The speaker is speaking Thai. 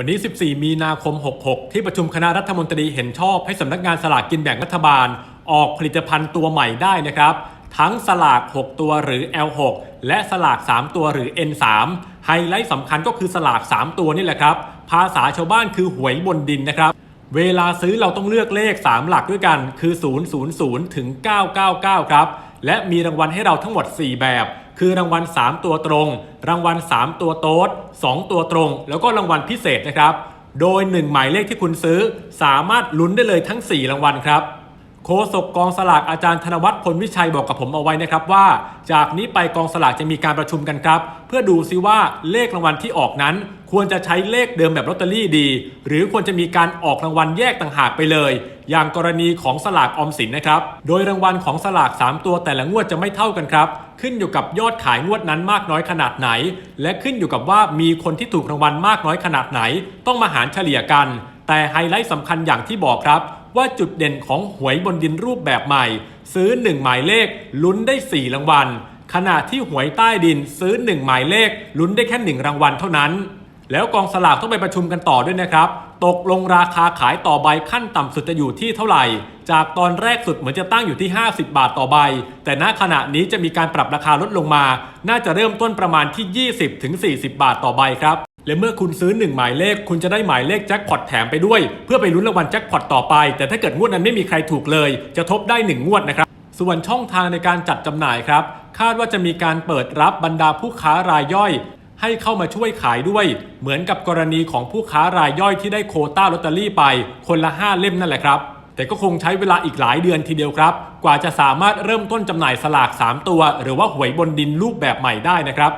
วันนี้ 14 มีนาคม 66 ที่ประชุมคณะรัฐมนตรีเห็นชอบให้สำนักงานสลากกินแบ่งรัฐบาล ออกผลิตภัณฑ์ตัวใหม่ได้นะครับ ทั้งสลาก 6 ตัวหรือ L6 และสลาก 3 ตัวหรือ N3 ไฮไลท์สำคัญก็คือสลาก 3 ตัวนี่แหละครับ ภาษาชาวบ้านคือหวยบนดินนะครับ เวลาซื้อเราต้องเลือกเลข 3 หลักด้วยกันคือ 000 ถึง 999 ครับ และมีรางวัลให้เราทั้งหมด 4 แบบ คือรางวัล 3 ตัวตรง รางวัล 3 ตัวโต๊ด2ตัวตรง แล้วก็รางวัลพิเศษนะครับ โดย 1 หมายเลขที่คุณซื้อ สามารถลุ้นได้เลยทั้ง 4 รางวัลครับ โฆษกกองสลากอาจารย์ธนวัฒน์พลวิชัยบอกกับผมเอาไว้นะครับว่า จากนี้ไปกองสลากจะมีการประชุมกันครับ เพื่อดูซิว่าเลขรางวัลที่ออกนั้น ควรจะใช้เลขเดิมแบบลอตเตอรี่ดี หรือควรจะมีการออกรางวัลแยกต่างหากไปเลย อย่างกรณีของสลากออมสินนะครับ โดยรางวัลของสลาก 3 ตัวแต่ละงวดจะไม่เท่ากันครับขึ้นอยู่กับยอดขายงวดนั้นมากน้อยขนาดไหน และขึ้นอยู่กับว่ามีคนที่ถูกรางวัลมากน้อยขนาดไหน ต้องมาหารเฉลี่ยกัน แต่ไฮไลท์สำคัญอย่างที่บอกครับ ว่าจุดเด่นของหวยบนดินรูปแบบใหม่ ซื้อ 1 หมายเลขลุ้นได้ 4 รางวัล ขณะที่หวยใต้ดินซื้อ 1 หมายเลขลุ้นได้แค่ 1 รางวัลเท่านั้น แล้วกองสลากต้องไปประชุมกันต่อด้วยนะครับ ตกลงราคาขายต่อใบขั้นต่ำสุดจะอยู่ที่เท่าไหร่ จากตอนแรกสุดเหมือนจะตั้งอยู่ที่ 50 บาทต่อใบ แต่ณขณะนี้จะมีการปรับราคาลดลงมา น่าจะเริ่มต้นประมาณที่ 20ถึง40 บาทต่อใบครับ และเมื่อคุณซื้อ 1 หมายเลข คุณจะได้หมายเลขแจ็คพอตแถมไปด้วย เพื่อไปลุ้นรางวัลแจ็คพอตต่อไป แต่ถ้าเกิดงวดนั้นไม่มีใครถูกเลย จะทบได้ 1 งวดนะครับส่วนช่องทางในการจัดจำหน่ายครับ คาดว่าจะมีการเปิดรับบรรดาผู้ค้ารายย่อย ให้เข้ามาช่วยขายด้วย เหมือนกับกรณีของผู้ค้ารายย่อยที่ได้โคต้าลอตเตอรี่ไป คนละ 5 เล่มนั่นแหละครับ แต่ก็คงใช้เวลาอีกหลายเดือนทีเดียวครับ กว่าจะสามารถเริ่มต้นจำหน่ายสลาก 3 ตัว หรือว่าหวยบนดินรูปแบบใหม่ได้นะครับ